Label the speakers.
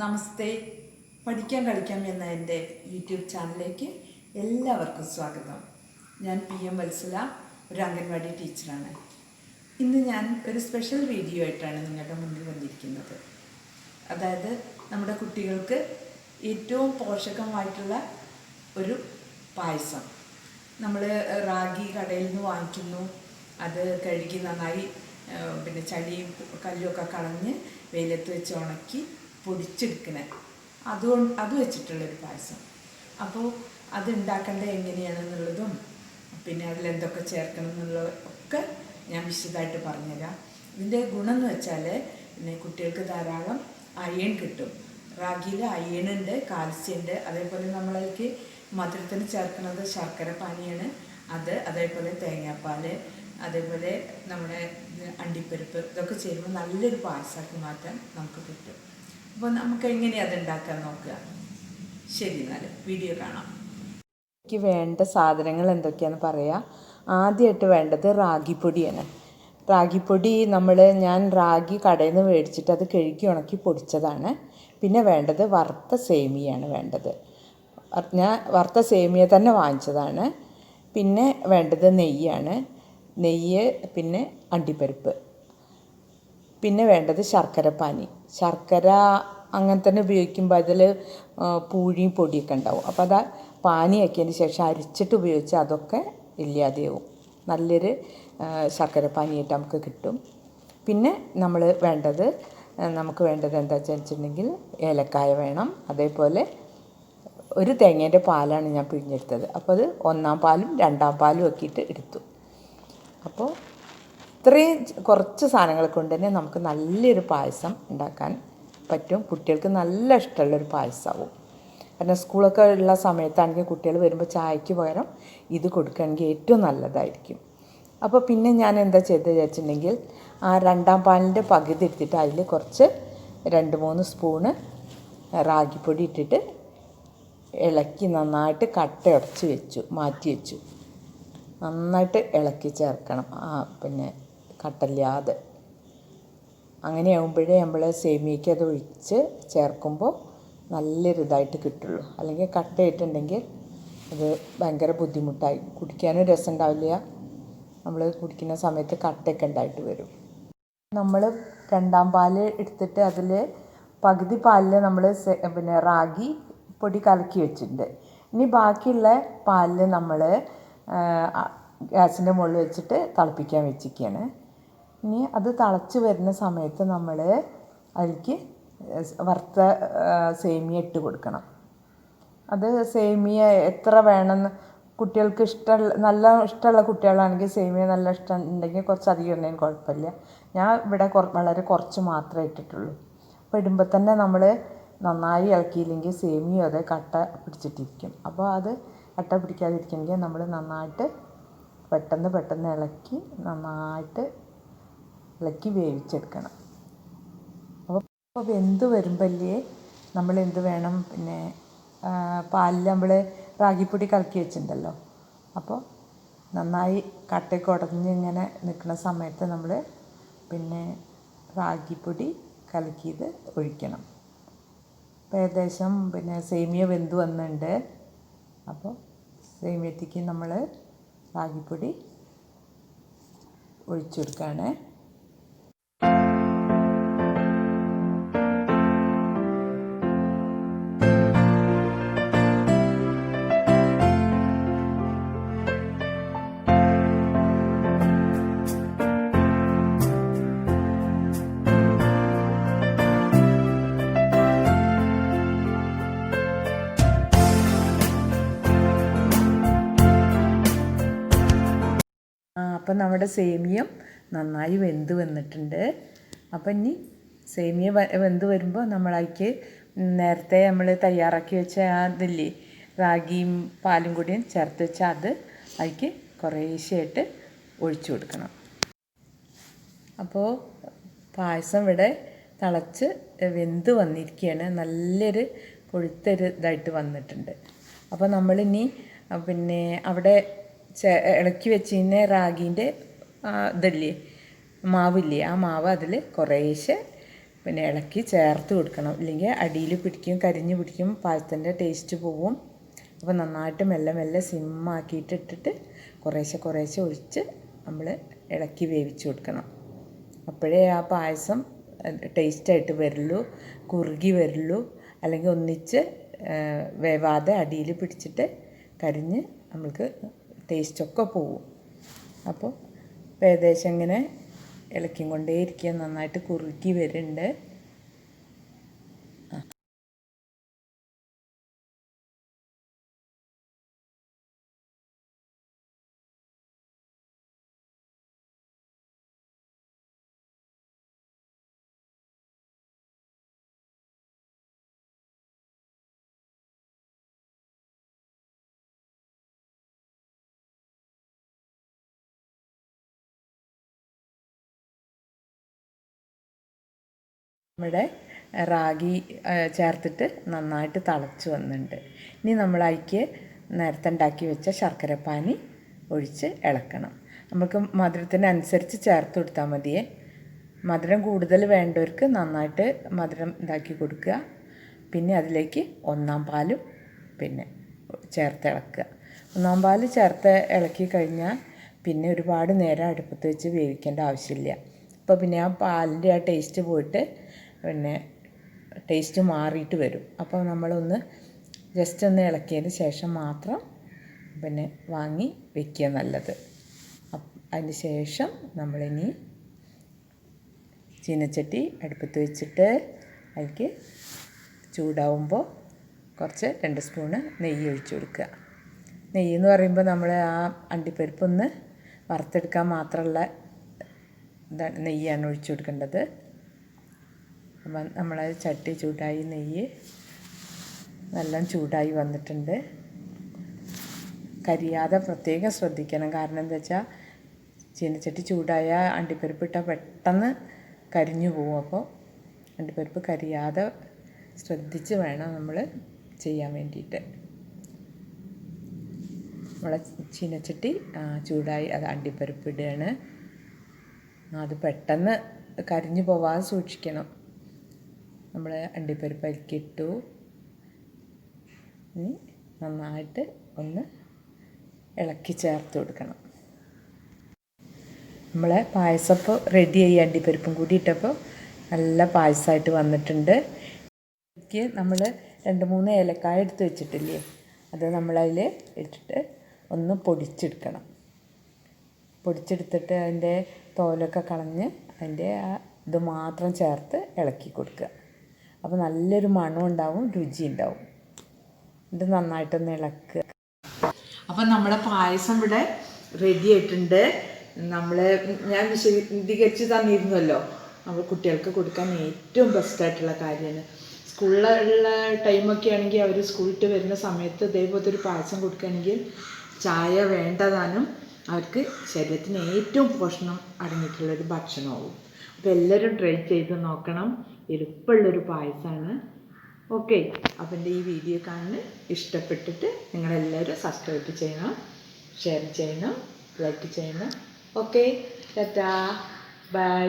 Speaker 1: നമസ്തേ. പഠിക്കാൻ കളിക്കാം എന്ന എന്റെ യൂട്യൂബ് ചാനലിലേക്ക് എല്ലാവർക്കും സ്വാഗതം. ഞാൻ പി എം വത്സല ഒരു അംഗൻവാടി ടീച്ചറാണ്. ഇന്ന് ഞാൻ ഒരു സ്പെഷ്യൽ വീഡിയോ ആയിട്ടാണ് നിങ്ങളുടെ മുന്നിൽ വന്നിരിക്കുന്നത്. അതായത് നമ്മുടെ കുട്ടികൾക്ക് ഏറ്റവും പോഷകമായിട്ടുള്ള ഒരു പായസം. നമ്മൾ റാഗി കടയിൽ നിന്ന് വാങ്ങിക്കുന്നു. അത് കഴുകി നന്നായി പിന്നെ ചളിയും കല്ലുമൊക്കെ കളഞ്ഞ് വെയിലത്ത് വെച്ച് ഉണക്കി പൊടിച്ചെടുക്കണേ. അതുകൊണ്ട് അത് വെച്ചിട്ടുള്ളൊരു പായസം. അപ്പോൾ അത് ഉണ്ടാക്കേണ്ടത് എങ്ങനെയാണെന്നുള്ളതും പിന്നെ അതിൽ എന്തൊക്കെ ചേർക്കണം എന്നുള്ള ഒക്കെ ഞാൻ വിശദമായിട്ട് പറഞ്ഞുതരാം. ഇതിന്റെ ഗുണം എന്ന് വെച്ചാൽ പിന്നെ കുട്ടികൾക്ക് ധാരാളം അയൺ കിട്ടും. റാഗിയിൽ അയണുണ്ട് കാൽസ്യം ഉണ്ട് അതേപോലെ നമ്മളതിലേക്ക് മധുരത്തിന് ചേർക്കുന്നത് ശർക്കര പാനിയാണ്. അത് അതേപോലെ തേങ്ങാപ്പാൽ അതേപോലെ നമ്മുടെ അണ്ടിപ്പരിപ്പ് ഇതൊക്കെ ചേരുമ്പോൾ നല്ലൊരു പായസമാക്കി മാറ്റാൻ നമുക്ക് പറ്റും. അപ്പോൾ നമുക്ക് എങ്ങനെ അത് ഉണ്ടാക്കാൻ നോക്കുക? ശരി എന്നാൽ വീഡിയോ കാണാം.
Speaker 2: എനിക്ക് വേണ്ട സാധനങ്ങൾ എന്തൊക്കെയാണെന്ന് പറയാം. ആദ്യമായിട്ട് വേണ്ടത് റാഗിപ്പൊടിയാണ്. റാഗിപ്പൊടി നമ്മൾ ഞാൻ റാഗി കടയിൽ നിന്ന് മേടിച്ചിട്ട് അത് കഴുകി ഉണക്കി പൊടിച്ചതാണ്. പിന്നെ വേണ്ടത് വറുത്ത സേമിയാണ് വേണ്ടത്. ഞാൻ വറുത്ത സേമിയ തന്നെ വാങ്ങിച്ചതാണ്. പിന്നെ വേണ്ടത് നെയ്യാണ്. നെയ്യ് പിന്നെ അണ്ടിപ്പരിപ്പ്. പിന്നെ വേണ്ടത് ശർക്കരപ്പാനി ശർക്കര അങ്ങനെ തന്നെ ഉപയോഗിക്കുമ്പോൾ അതിൽ പൂഴിയും പൊടിയൊക്കെ ഉണ്ടാവും. അപ്പോൾ അത് പാനിയാക്കിയതിന് ശേഷം അരിച്ചിട്ട് ഉപയോഗിച്ചാൽ അതൊക്കെ ഇല്ലാതെയാവും. നല്ലൊരു ശർക്കര ശർക്കരപ്പാനിയായിട്ട് നമുക്ക് കിട്ടും. പിന്നെ നമ്മൾ വേണ്ടത് നമുക്ക് വേണ്ടത് എന്താ വെച്ചിട്ടുണ്ടെങ്കിൽ ഏലക്കായ വേണം. അതേപോലെ ഒരു തേങ്ങേന്റെ പാലാണ് ഞാൻ പിഴിഞ്ഞെടുത്തത്. അപ്പോൾ അത് ഒന്നാം പാലും രണ്ടാം പാലും ഒക്കെ ഇട്ട് എടുത്തു. അപ്പോൾ ഇത്രയും കുറച്ച് സാധനങ്ങൾ കൊണ്ട് തന്നെ നമുക്ക് നല്ലൊരു പായസം ഉണ്ടാക്കാൻ പറ്റും. കുട്ടികൾക്ക് നല്ല ഇഷ്ടമുള്ളൊരു പായസമാവും. കാരണം സ്കൂളൊക്കെ ഉള്ള സമയത്താണെങ്കിൽ കുട്ടികൾ വരുമ്പോൾ ചായക്ക് പകരം ഇത് കൊടുക്കുകയാണെങ്കിൽ ഏറ്റവും നല്ലതായിരിക്കും. അപ്പോൾ പിന്നെ ഞാൻ എന്താ ചെയ്തത് വിചാരിച്ചിട്ടുണ്ടെങ്കിൽ ആ രണ്ടാം പാലിന്റെ പകുതി എടുത്തിട്ട് അതിൽ കുറച്ച് രണ്ട് മൂന്ന് സ്പൂണ് റാഗിപ്പൊടി ഇട്ടിട്ട് ഇളക്കി നന്നായിട്ട് കട്ടയുടച്ച് വെച്ചു മാറ്റി വെച്ചു. നന്നായിട്ട് ഇളക്കി ചേർക്കണം. ആ പിന്നെ കട്ടല്ലാതെ അങ്ങനെയാകുമ്പോഴേ നമ്മൾ സേമിയയ്ക്ക് അത് ഒഴിച്ച് ചേർക്കുമ്പോൾ നല്ലൊരു ഇതായിട്ട് കിട്ടുള്ളൂ. അല്ലെങ്കിൽ കട്ടയിട്ടുണ്ടെങ്കിൽ അത് ഭയങ്കര ബുദ്ധിമുട്ടായി. കുടിക്കാനും രസം ഉണ്ടാവില്ല നമ്മൾ കുടിക്കുന്ന സമയത്ത് കട്ടയൊക്കെ ഉണ്ടായിട്ട് വരും. നമ്മൾ രണ്ടാം പാൽ എടുത്തിട്ട് അതിൽ പകുതി പാലിൽ നമ്മൾ പിന്നെ റാഗി പൊടി കലക്കി വെച്ചിട്ടുണ്ട്. ഇനി ബാക്കിയുള്ള പാലിൽ നമ്മൾ ഗ്യാസിന്റെ മുകളിൽ വെച്ചിട്ട് തിളപ്പിക്കാൻ വെച്ചിരിക്കുകയാണ്. ഇനി അത് തിളച്ച് വരുന്ന സമയത്ത് നമ്മൾ അതിലേക്ക് വറുത്ത സേമിയ ഇട്ട് കൊടുക്കണം. അത് സേമിയ എത്ര വേണമെന്ന് കുട്ടികൾക്ക് ഇഷ്ടമുള്ള നല്ല ഇഷ്ടമുള്ള കുട്ടികളാണെങ്കിൽ സേമിയ നല്ല ഇഷ്ടം ഉണ്ടെങ്കിൽ കുറച്ച് അധികം ഉണ്ടെങ്കിൽ കുഴപ്പമില്ല. ഞാൻ ഇവിടെ വളരെ കുറച്ച് മാത്രമേ ഇട്ടിട്ടുള്ളൂ. അപ്പോൾ ഇടുമ്പോൾ തന്നെ നമ്മൾ നന്നായി ഇളക്കിയില്ലെങ്കിൽ സേമിയ അത് കട്ട പിടിച്ചിട്ടിരിക്കും. അപ്പോൾ അത് കട്ട പിടിക്കാതിരിക്കണമെങ്കിൽ നമ്മൾ നന്നായിട്ട് പെട്ടെന്ന് പെട്ടെന്ന് ഇളക്കി നന്നായിട്ട് ഇളക്കി വേവിച്ചെടുക്കണം. അപ്പോൾ അപ്പോൾ വെന്ത് വരുമ്പല്ലേ നമ്മൾ എന്ത് വേണം? പിന്നെ പാലിൽ നമ്മൾ റാഗിപ്പൊടി കലക്കി വെച്ചിട്ടുണ്ടല്ലോ. അപ്പോൾ നന്നായി കട്ടയൊക്കെ ഉടഞ്ഞ് ഇങ്ങനെ നിൽക്കുന്ന സമയത്ത് നമ്മൾ പിന്നെ റാഗിപ്പൊടി കലക്കിയത് ഒഴിക്കണം. അപ്പോൾ ഏകദേശം പിന്നെ സേമിയ വെന്ത് വന്നിട്ടുണ്ട്. അപ്പോൾ സേമിയത്തേക്ക് നമ്മൾ റാഗിപ്പൊടി ഒഴിച്ചു കൊടുക്കുകയാണ് അപ്പം നമ്മുടെ സേമിയം നന്നായി വെന്ത് വന്നിട്ടുണ്ട്. അപ്പം ഇനി സേമിയ വെന്ത് വരുമ്പോൾ നമ്മളതിക്ക് നേരത്തെ നമ്മൾ തയ്യാറാക്കി വെച്ച ആ ഇതില്ലേ റാഗിയും പാലും കൂടിയും ചേർത്ത് വെച്ച അത് അതിക്ക് കുറേശ്ശെയായിട്ട് ഒഴിച്ചു കൊടുക്കണം. അപ്പോൾ പായസം ഇവിടെ തിളച്ച് വെന്ത് വന്നിരിക്കുകയാണ് നല്ലൊരു കൊഴുത്തൊരു ഇതായിട്ട് വന്നിട്ടുണ്ട്. അപ്പോൾ നമ്മളിനി പിന്നെ അവിടെ ഇളക്കി വെച്ചിരുന്ന റാഗീന്റെ ഇതല്ലേ മാവില്ലേ ആ മാവ് അതിൽ കുറേശ്ശെ പിന്നെ ഇളക്കി ചേർത്ത് കൊടുക്കണം. ഇല്ലെങ്കിൽ അടിയിൽ പിടിക്കും കരിഞ്ഞ് പിടിക്കും പായസത്തിന്റെ ടേസ്റ്റ് പോവും. അപ്പോൾ നന്നായിട്ട് മെല്ലെ മെല്ലെ സിമ്മാക്കിയിട്ട് ഇട്ടിട്ട് കുറേശ്ശെ കുറേശ്ശെ ഒഴിച്ച് നമ്മൾ ഇളക്കി വേവിച്ച് കൊടുക്കണം. അപ്പോഴേ ആ പായസം ടേസ്റ്റായിട്ട് വരുള്ളൂ കുറുകി വരുള്ളൂ. അല്ലെങ്കിൽ ഒന്നിച്ച് വേവാതെ അടിയിൽ പിടിച്ചിട്ട് കരിഞ്ഞ് നമ്മൾക്ക് ടേസ്റ്റൊക്കെ പോവും. അപ്പോൾ ഏകദേശം ഇങ്ങനെ ഇളക്കിക്കൊണ്ടേയിരിക്കുക നന്നായിട്ട് കുറുക്കി വരുന്നുണ്ട്. നമ്മുടെ റാഗി ചേർത്തിട്ട് നന്നായിട്ട് തിളച്ച് വന്നിട്ടുണ്ട്. ഇനി നമ്മൾ അതിക്ക് നേരത്തെ ഉണ്ടാക്കി വെച്ച ശർക്കരപ്പാനി ഒഴിച്ച് ഇളക്കണം. നമുക്ക് മധുരത്തിനനുസരിച്ച് ചേർത്ത് കൊടുത്താൽ മതിയേ. മധുരം കൂടുതൽ വേണ്ടവർക്ക് നന്നായിട്ട് മധുരം ഇതാക്കി കൊടുക്കുക. പിന്നെ അതിലേക്ക് ഒന്നാം പാലും പിന്നെ ചേർത്ത് ഇളക്കുക. ഒന്നാം പാൽ ചേർത്ത് ഇളക്കി കഴിഞ്ഞാൽ പിന്നെ ഒരുപാട് നേരം അടുപ്പത്ത് വെച്ച് വേവിക്കേണ്ട ആവശ്യമില്ല. അപ്പോൾ പിന്നെ ആ പാലിന്റെ ആ ടേസ്റ്റ് പോയിട്ട് പിന്നെ ടേസ്റ്റ് മാറിയിട്ട് വരും. അപ്പോൾ നമ്മളൊന്ന് ജസ്റ്റ് ഒന്ന് ഇളക്കിയതിന് ശേഷം മാത്രം പിന്നെ വാങ്ങി വെക്കുക നല്ലത്. അതിന് ശേഷം നമ്മളിനി ചീനച്ചട്ടി അടുപ്പത്ത് വെച്ചിട്ട് അതിലേക്ക് ചൂടാവുമ്പോൾ കുറച്ച് രണ്ട് സ്പൂണ് നെയ്യ് ഒഴിച്ചു കൊടുക്കുക. നെയ്യ് എന്ന് പറയുമ്പോൾ നമ്മൾ ആ അണ്ടിപ്പരിപ്പൊന്ന് വറുത്തെടുക്കാൻ മാത്രമുള്ള നെയ്യാണ് ഒഴിച്ചു കൊടുക്കേണ്ടത്. അപ്പം നമ്മൾ ചട്ടി ചൂടായി നെയ്യ് നല്ല ചൂടായി വന്നിട്ടുണ്ട്. കരിയാതെ പ്രത്യേകം ശ്രദ്ധിക്കണം. കാരണം എന്താ വെച്ചാൽ ചീനച്ചട്ടി ചൂടായ അണ്ടിപ്പരിപ്പ് ഇട്ടാൽ പെട്ടെന്ന് കരിഞ്ഞു പോകും അപ്പോൾ അണ്ടിപ്പരിപ്പ് കരിയാതെ ശ്രദ്ധിച്ച് വേണം നമ്മൾ ചെയ്യാൻ വേണ്ടിയിട്ട്. നമ്മളെ ചീനച്ചട്ടി ചൂടായി അത് അണ്ടിപ്പരിപ്പ് ഇടുകയാണ് അത് പെട്ടെന്ന് കരിഞ്ഞു പോവാതെ സൂക്ഷിക്കണം. നമ്മൾ അണ്ടിപ്പരിപ്പ് അരിക്കിട്ടു ഇനി നന്നായിട്ട് ഒന്ന് ഇളക്കി ചേർത്ത് കൊടുക്കണം. നമ്മളെ പായസപ്പോൾ റെഡി ആയി അണ്ടിപ്പരിപ്പും കൂടി ഇട്ടപ്പോൾ നല്ല പായസമായിട്ട് വന്നിട്ടുണ്ട്. എനിക്ക് നമ്മൾ രണ്ട് മൂന്ന് ഏലക്കായ എടുത്ത് വെച്ചിട്ടില്ലേ? അത് നമ്മളതിൽ ഇട്ടിട്ട് ഒന്ന് പൊടിച്ചെടുക്കണം. പൊടിച്ചെടുത്തിട്ട് അതിന്റെ തോലൊക്കെ കളഞ്ഞ് അതിന്റെ ആ ഇത് മാത്രം ചേർത്ത് ഇളക്കി കൊടുക്കുക. അപ്പോൾ നല്ലൊരു മണം ഉണ്ടാവും രുചി ഉണ്ടാവും. ഇത് നന്നായിട്ടൊന്ന് ഇളക്കുക അപ്പം നമ്മുടെ പായസം ഇവിടെ റെഡി ആയിട്ടുണ്ട്. നമ്മൾ ഞാൻ വിശദീകരിച്ച് തന്നിരുന്നല്ലോ. നമ്മൾ കുട്ടികൾക്ക് കൊടുക്കാൻ ഏറ്റവും ബെസ്റ്റായിട്ടുള്ള കാര്യമാണ്. സ്കൂളിലുള്ള ടൈമൊക്കെ ആണെങ്കിൽ അവർ സ്കൂളിട്ട് വരുന്ന സമയത്ത് ഇതേപോലത്തെ ഒരു പായസം കൊടുക്കുകയാണെങ്കിൽ ചായ വേണ്ടതാനും അവർക്ക് ശരീരത്തിന് ഏറ്റവും പോഷണം അടങ്ങിയിട്ടുള്ളൊരു ഭക്ഷണമാവും. അപ്പോൾ എല്ലാവരും ട്രൈ ചെയ്ത് നോക്കണം. എളുപ്പമുള്ളൊരു പായസമാണ്. ഓക്കെ അപ്പം എന്റെ ഈ വീഡിയോ കാണുന്നത് ഇഷ്ടപ്പെട്ടിട്ട് നിങ്ങളെല്ലാവരും സബ്സ്ക്രൈബ് ചെയ്യണം ഷെയർ ചെയ്യണം ലൈക്ക് ചെയ്യണം. ഓക്കെ ടാറ്റാ. ബൈ